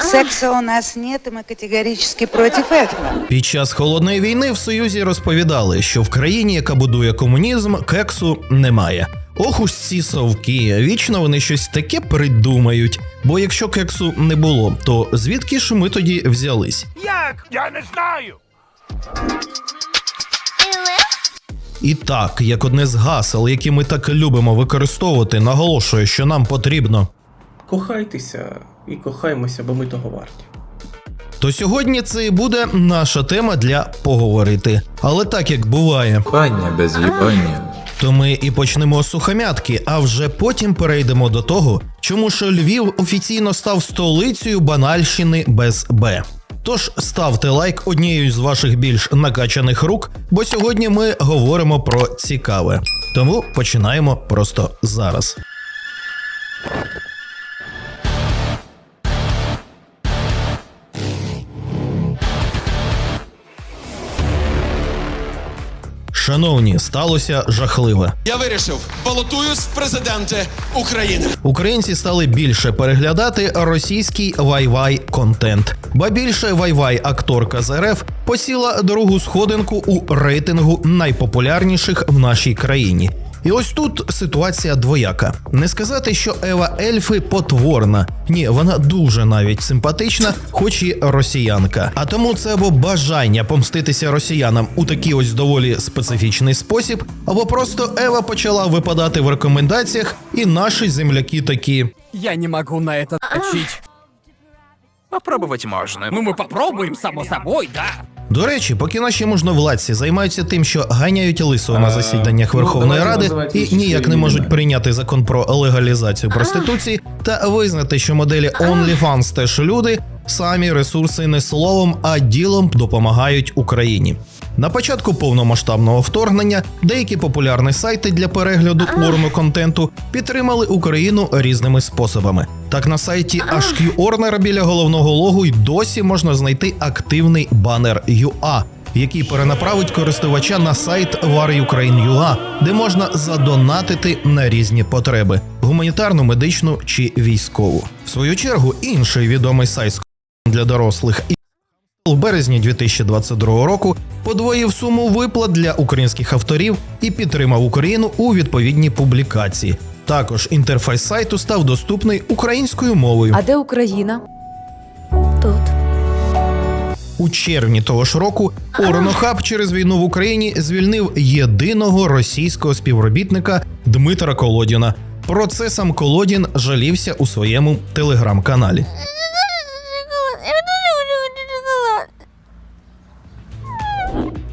Секса у нас нет, и мы категорически против этого. Під час холодної війни в Союзі розповідали, що в країні, яка будує комунізм, кексу немає. Ох уж ці совки, вічно вони щось таке придумають. Бо якщо кексу не було, то звідки ж ми тоді взялись? Як? Я не знаю. І так, як одне з гасел, які ми так любимо використовувати, наголошує, що нам потрібно. Кохайтеся і кохаймося, бо ми того варті. То сьогодні це і буде наша тема для поговорити. Але так як буває, Кохання без їбання. то ми і почнемо з сухомятки, а вже потім перейдемо до того, чому ж Львів офіційно став столицею банальщини без Б. Тож ставте лайк однією з ваших більш накачаних рук, бо сьогодні ми говоримо про цікаве. Тому починаємо просто зараз. Шановні, сталося жахливе. Я вирішив, балотуюсь в президенти України. Українці стали більше переглядати російський вай-вай контент. Ба більше вай-вай акторка з РФ посіла другу сходинку у рейтингу найпопулярніших в нашій країні. І ось тут ситуація двояка. Не сказати, що Ева Ельфи потворна. Ні, вона дуже навіть симпатична, хоч і росіянка. А тому це або бажання помститися росіянам у такий ось доволі специфічний спосіб, або просто Ева почала випадати в рекомендаціях, і наші земляки такі. Я не могу на это отчить. Попробувати можна. Ну, мы попробуем, само собой, да. До речі, поки наші можновладці займаються тим, що ганяють лисого на засіданнях ну, Верховної Ради і ніяк не можуть прийняти закон про легалізацію проституції та визнати, що моделі OnlyFans теж люди, самі ресурси не словом, а ділом допомагають Україні. На початку повномасштабного вторгнення деякі популярні сайти для перегляду порно-контенту підтримали Україну різними способами. Так на сайті HQ Orner біля головного логу й досі можна знайти активний банер UA, який перенаправить користувача на сайт VarUkraine.ua, де можна задонатити на різні потреби: гуманітарну, медичну чи військову. В свою чергу інший відомий сайт для дорослих і в березні 2022 року подвоїв суму виплат для українських авторів і підтримав Україну у відповідній публікації. Також інтерфейс сайту став доступний українською мовою. А де Україна? Тут. У червні того ж року Оронохаб через війну в Україні звільнив єдиного російського співробітника Дмитра Колодіна. Про це сам Колодін жалівся у своєму телеграм-каналі.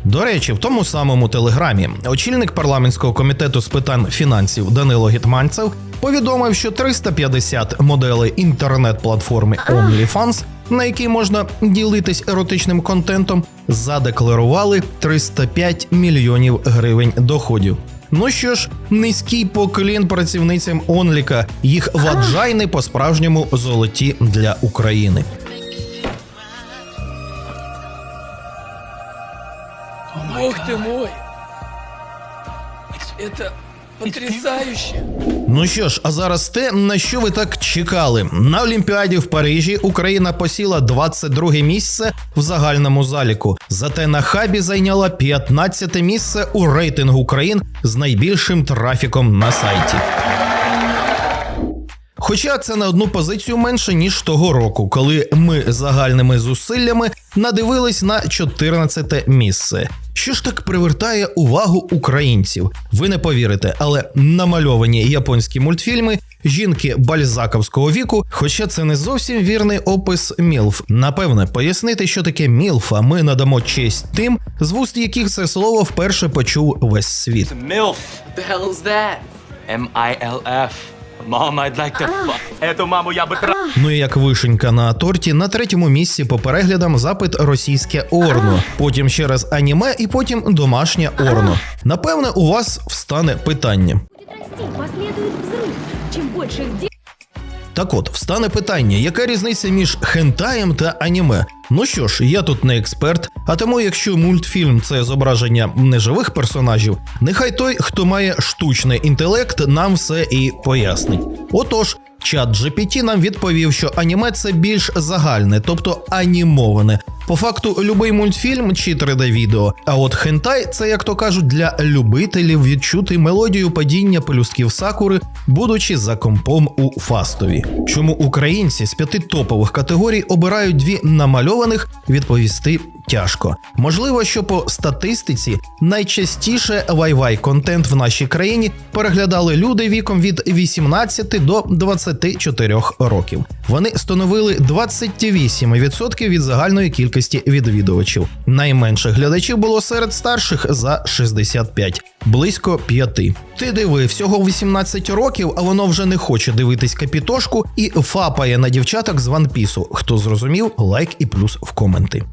До речі, в тому самому телеграмі очільник парламентського комітету з питань фінансів Данило Гетманцев повідомив, що 350 моделей інтернет-платформи OnlyFans, на якій можна ділитись еротичним контентом, задекларували 305 мільйонів гривень доходів. Ну що ж, низький поклін працівницям Онліка, їх ваджайни по-справжньому золоті для України. Бог ты мой. Это потрясающе. Ну що ж, а зараз те, на що ви так чекали. На Олімпіаді в Парижі Україна посіла 22 місце в загальному заліку. Зате на хабі зайняла 15 місце у рейтингу країн з найбільшим трафіком на сайті. Хоча це на одну позицію менше ніж того року, коли ми загальними зусиллями надивились на 14 місце. Що ж так привертає увагу українців? Ви не повірите, але намальовані японські мультфільми жінки бальзаковського віку, хоча це не зовсім вірний опис мілф. Напевне, пояснити, що таке мілфа, ми надамо честь тим, з вуст яких це слово вперше почув весь світ. MILF. The hell is that? M-I-L-F. Mom, I'd like to fuck. Эту маму я бы тра... Ну і як вишенька на торті, на третьому місці по переглядам запит російське орно, потім ще раз аніме і потім домашнє орно. Напевне, у вас встане питання. Последует взрыв. Чем больше их дел... так от, встане питання, яка різниця між хентаєм та аніме? Ну що ж, я тут не експерт, а тому, якщо мультфільм це зображення неживих персонажів, нехай той, хто має штучний інтелект, нам все і пояснить. Отож, Чат GPT нам відповів, що аніме це більш загальне, тобто анімоване. По факту, любий мультфільм чи 3D-відео. А от хентай це, як то кажуть, для любителів відчути мелодію падіння пелюстків сакури, будучи за компом у фастові. Чому українці з п'яти топових категорій обирають дві намальованих, відповісти тяжко. Можливо, що по статистиці найчастіше вай-вай контент в нашій країні переглядали люди віком від 18 до 24 років. Вони становили 28% від загальної кількості відвідувачів. Найменше глядачів було серед старших за 65, близько 5. Ти диви, всього 18 років, а воно вже не хоче дивитись капітошку і фапає на дівчаток з ванпісу. Хто зрозумів, лайк і плюс в коменти.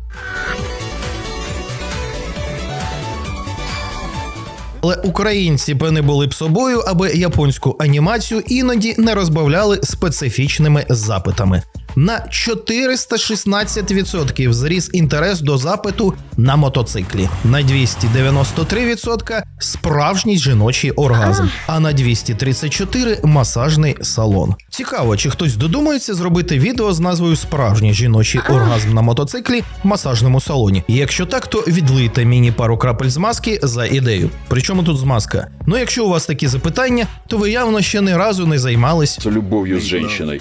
Але українці б не були б собою, аби японську анімацію іноді не розбавляли специфічними запитами. На 416% зріс інтерес до запиту на мотоциклі, на 293% справжній жіночий оргазм, а на 234 масажний салон. Цікаво, чи хтось додумається зробити відео з назвою Справжній жіночий оргазм на мотоциклі в масажному салоні. І якщо так, то відлийте мені пару крапель з маски за ідею. Причому тут змазка? Ну, якщо у вас такі запитання, то ви явно ще ні разу не займались с любовью с женщиной.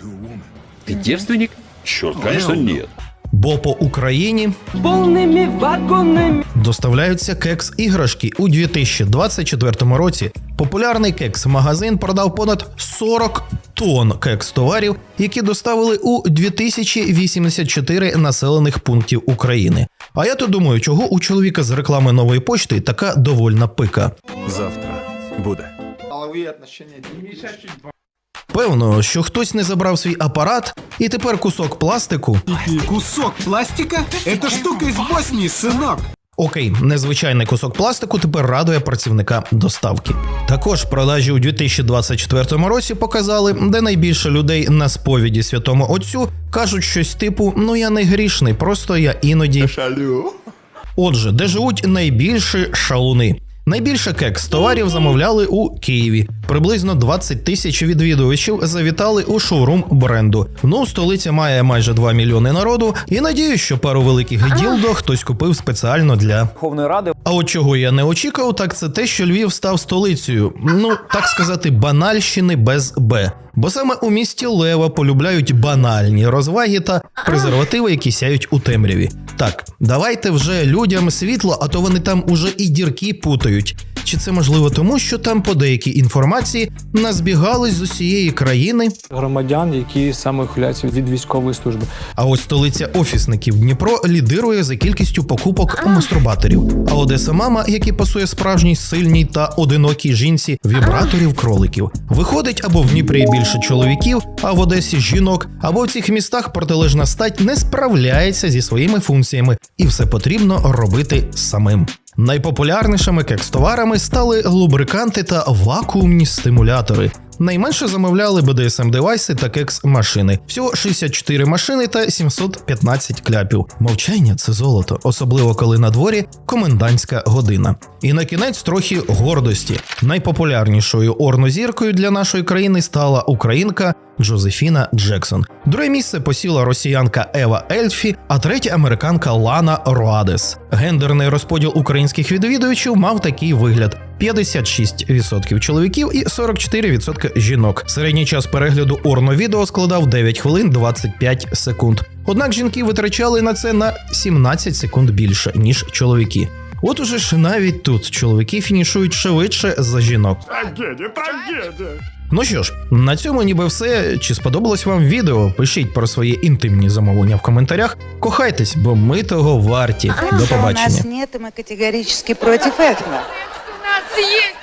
Ты девственник? Черт, конечно, нет. Бо по Україні доставляються кекс іграшки у 2024 році. Популярний кекс магазин продав понад 40 тонн кекс товарів, які доставили у 2084 населених пунктів України. А я то думаю, чого у чоловіка з реклами нової почти така довольна пика. Завтра буде. Певно, що хтось не забрав свій апарат, і тепер кусок пластику Кусок пластика? Это штука из Боснии, сынок. Окей, незвичайний кусок пластику тепер радує працівника доставки. Також продажі у 2024 році показали, де найбільше людей на сповіді святому отцю кажуть щось типу: ну я не грішний, просто я іноді шалю. Отже, де живуть найбільші шалуни. Найбільше кекс товарів замовляли у Києві. Приблизно 20 тисяч відвідувачів завітали у шоурум бренду. Ну, столиця має майже 2 мільйони народу, і надію, що пару великих ділдо хтось купив спеціально для Верховної Ради а от чого я не очікував, так це те, що Львів став столицею, ну так сказати, банальщини без Б. Бо саме у місті Лева полюбляють банальні розваги та презервативи, які сяють у темряві. Так, давайте вже людям світло, а то вони там уже і дірки путають. Чи це можливо тому, що там по деякій інформації назбігались з усієї країни? громадян, які саме ухиляються від військової служби. А ось столиця офісників Дніпро лідирує за кількістю покупок мастурбаторів. А Одеса мама, який пасує справжній сильній та одинокій жінці вібраторів кроликів. Виходить або в Дніпрі більше чоловіків, а в Одесі жінок, або в цих містах протилежна стать не справляється зі своїми функціями, і все потрібно робити самим. Найпопулярнішими кекс-товарами стали лубриканти та вакуумні стимулятори. Найменше замовляли BDSM девайси та кекс-машини. Всього 64 машини та 715 кляпів. Мовчання це золото, особливо коли на дворі комендантська година. І на кінець трохи гордості. Найпопулярнішою орнозіркою для нашої країни стала українка Джозефіна Джексон. Друге місце посіла росіянка Ева Ельфі, а третя американка Лана Роадес. Гендерний розподіл українських відвідувачів мав такий вигляд: 56% чоловіків і 44% жінок. Середній час перегляду орно-відео складав 9 хвилин 25 секунд. Однак жінки витрачали на це на 17 секунд більше ніж чоловіки. От уже ж навіть тут чоловіки фінішують швидше за жінок. Трагедія, трагедія. Ну що ж, на цьому ніби все. Чи сподобалось вам відео? Пишіть про свої інтимні замовлення в коментарях. Кохайтесь, бо ми того варті. До У нас побачення. нет, и мы категорически против этого. У нас есть